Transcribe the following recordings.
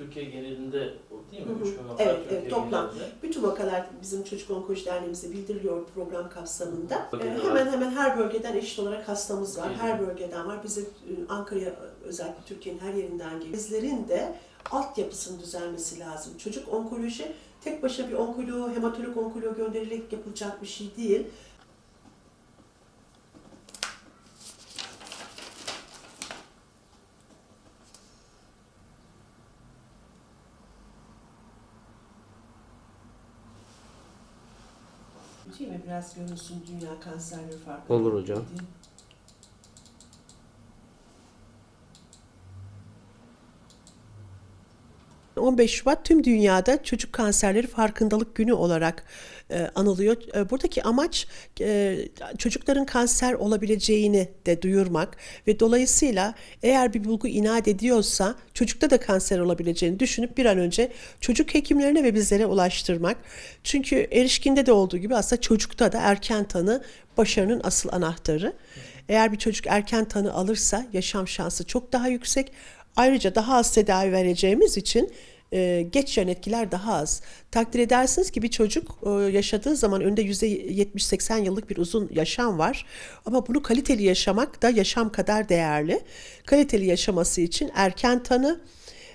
Türkiye genelinde değil mi? Hı hı. 3 bin vaka Evet, Türkiye evet, toplam. genelinde. Bütün vakalar bizim Çocuk Onkoloji Derneğimizde bildiriliyor program kapsamında. Bölge Ee, hemen hemen her bölgeden eşit olarak hastamız var. Geliyor. Her bölgeden var. Bize e, Ankara'ya özellikle Türkiye'nin her yerinden geliyor. Bizlerin de altyapısının düzelmesi lazım. Çocuk onkoloji tek başına bir onkoloğu, hematolog onkoloğu gönderilerek yapılacak bir şey değil. Değil mi? Biraz görünsün dünya kanserleri farkı. Olur hocam. 15 Şubat tüm dünyada çocuk kanserleri farkındalık günü olarak e, anılıyor. E, buradaki amaç e, çocukların kanser olabileceğini de duyurmak ve dolayısıyla eğer bir bulgu inat ediyorsa çocukta da kanser olabileceğini düşünüp bir an önce çocuk hekimlerine ve bizlere ulaştırmak. Çünkü erişkinde de olduğu gibi aslında çocukta da erken tanı başarının asıl anahtarı. Eğer bir çocuk erken tanı alırsa yaşam şansı çok daha yüksek. Ayrıca daha az tedavi vereceğimiz için e, geç etkiler daha az. Takdir edersiniz ki bir çocuk e, yaşadığı zaman önünde %70-80 yıllık bir uzun yaşam var. Ama bunu kaliteli yaşamak da yaşam kadar değerli. Kaliteli yaşaması için erken tanı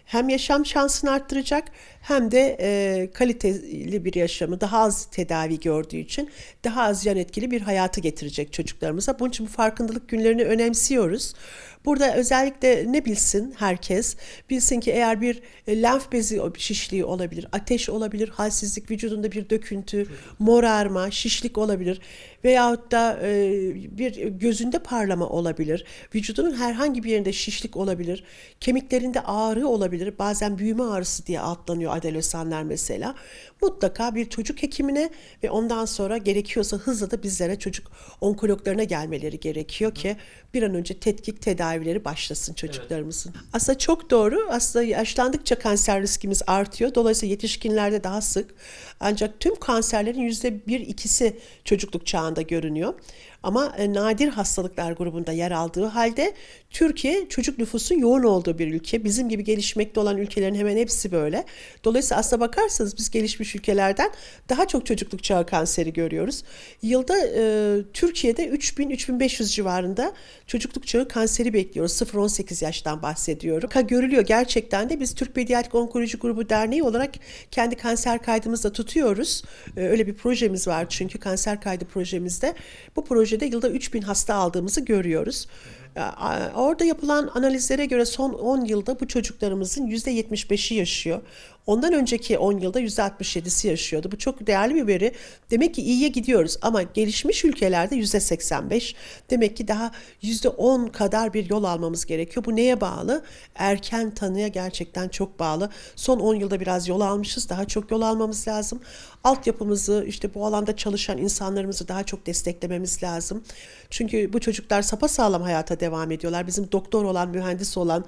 hem yaşam şansını arttıracak hem de e, kaliteli bir yaşamı daha az tedavi gördüğü için daha az yan etkili bir hayatı getirecek çocuklarımıza. Bunun için bu farkındalık günlerini önemsiyoruz. Burada özellikle ne bilsin herkes? Bilsin ki eğer bir e, lenf bezi şişliği olabilir, ateş olabilir, halsizlik, vücudunda bir döküntü, morarma, şişlik olabilir veyahut da e, bir gözünde parlama olabilir. Vücudunun herhangi bir yerinde şişlik olabilir. Kemiklerinde ağrı olabilir. Bazen büyüme ağrısı diye adlanıyor adolesanlar mesela. Mutlaka bir çocuk hekimine ve ondan sonra gerekiyorsa hızla da bizlere çocuk onkologlarına gelmeleri gerekiyor ki bir an önce tetkik tedavileri başlasın çocuklarımızın. Aslında çok doğru. Aslında yaşlandıkça kanser riskimiz artıyor. Dolayısıyla yetişkinlerde daha sık. Ancak tüm kanserlerin yüzde bir ikisi çocukluk çağında görünüyor. Ama e, nadir hastalıklar grubunda yer aldığı halde Türkiye çocuk nüfusun yoğun olduğu bir ülke. Bizim gibi gelişmekte olan ülkelerin hemen hepsi böyle. Dolayısıyla aslına bakarsanız biz gelişmiş ülkelerden daha çok çocukluk çağı kanseri görüyoruz. Yılda e, Türkiye'de 3000-3500 civarında çocukluk çağı kanseri bekliyoruz. 0-18 yaştan bahsediyorum. Ka görülüyor gerçekten de biz Türk Pediatrik Onkoloji Grubu Derneği olarak kendi kanser kaydımızda tutuyoruz. E, öyle bir projemiz var çünkü kanser kaydı projemizde. Bu projede yılda 3000 hasta aldığımızı görüyoruz. E, Orada yapılan analizlere göre son 10 yılda bu çocuklarımızın %75'i yaşıyor. Ondan önceki 10 yılda %67'si yaşıyordu. Bu çok değerli bir veri. Demek ki iyiye gidiyoruz ama gelişmiş ülkelerde %85. Demek ki daha %10 kadar bir yol almamız gerekiyor. Bu neye bağlı? Erken tanıya gerçekten çok bağlı. Son 10 yılda biraz yol almışız. Daha çok yol almamız lazım. Altyapımızı işte bu alanda çalışan insanlarımızı daha çok desteklememiz lazım. Çünkü bu çocuklar sapasağlam hayata devam ediyorlar. Bizim doktor olan, mühendis olan,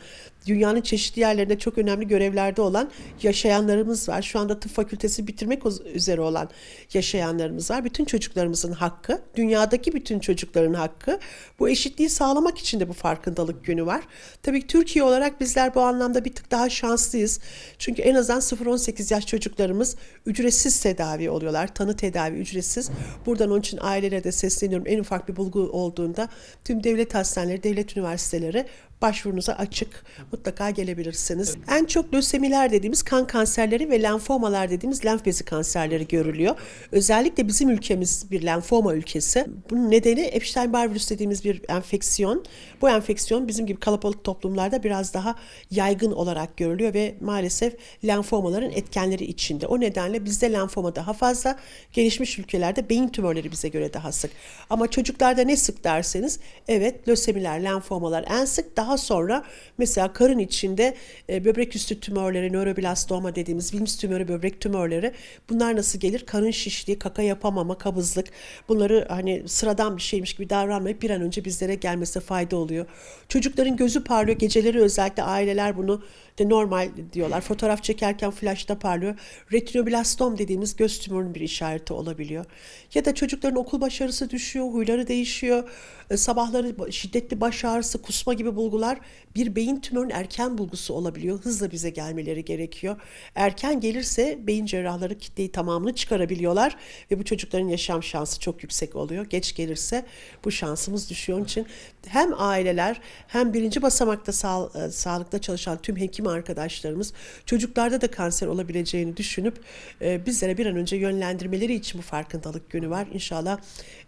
dünyanın çeşitli yerlerinde çok önemli görevlerde olan yaşayanlarımız var. Şu anda tıp fakültesi bitirmek üzere olan yaşayanlarımız var. Bütün çocuklarımızın hakkı, dünyadaki bütün çocukların hakkı. Bu eşitliği sağlamak için de bu farkındalık günü var. Tabii ki Türkiye olarak bizler bu anlamda bir tık daha şanslıyız. Çünkü en azından 0-18 yaş çocuklarımız ücretsiz tedavi oluyorlar. Tanı tedavi ücretsiz. Buradan onun için ailelere de sesleniyorum. En ufak bir bulgu olduğunda tüm devlet hastaneleri, devlet üniversiteleri başvurunuza açık. Mutlaka gelebilirsiniz. En çok lösemiler dediğimiz kan kanserleri ve lenfomalar dediğimiz lenf bezi kanserleri görülüyor. Özellikle bizim ülkemiz bir lenfoma ülkesi. Bunun nedeni Epstein-Barr virüs dediğimiz bir enfeksiyon. Bu enfeksiyon bizim gibi kalabalık toplumlarda biraz daha yaygın olarak görülüyor ve maalesef lenfomaların etkenleri içinde. O nedenle bizde lenfoma daha fazla, gelişmiş ülkelerde beyin tümörleri bize göre daha sık. Ama çocuklarda ne sık derseniz evet lösemiler, lenfomalar en sık. Daha sonra mesela karın içinde e, böbrek üstü tümörleri, nöroblastoma dediğimiz Wilms tümörü, böbrek tümörleri bunlar nasıl gelir? Karın şişliği, kaka yapamama, kabızlık bunları hani sıradan bir şeymiş gibi davranmayıp bir an önce bizlere gelmesi fayda oluyor. Çocukların gözü parlıyor. Geceleri özellikle aileler bunu de normal diyorlar. Fotoğraf çekerken flaşta parlıyor. Retinoblastom dediğimiz göz tümörünün bir işareti olabiliyor. Ya da çocukların okul başarısı düşüyor, huyları değişiyor. E, Sabahları şiddetli baş ağrısı, kusma gibi bulgular bulgular bir beyin tümörünün erken bulgusu olabiliyor. Hızla bize gelmeleri gerekiyor. Erken gelirse beyin cerrahları kitleyi tamamını çıkarabiliyorlar ve bu çocukların yaşam şansı çok yüksek oluyor. Geç gelirse bu şansımız düşüyor. Onun için hem aileler hem birinci basamakta sağ, e, sağlıkta çalışan tüm hekim arkadaşlarımız çocuklarda da kanser olabileceğini düşünüp e, bizlere bir an önce yönlendirmeleri için bu farkındalık günü var. İnşallah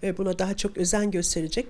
e, buna daha çok özen gösterecek.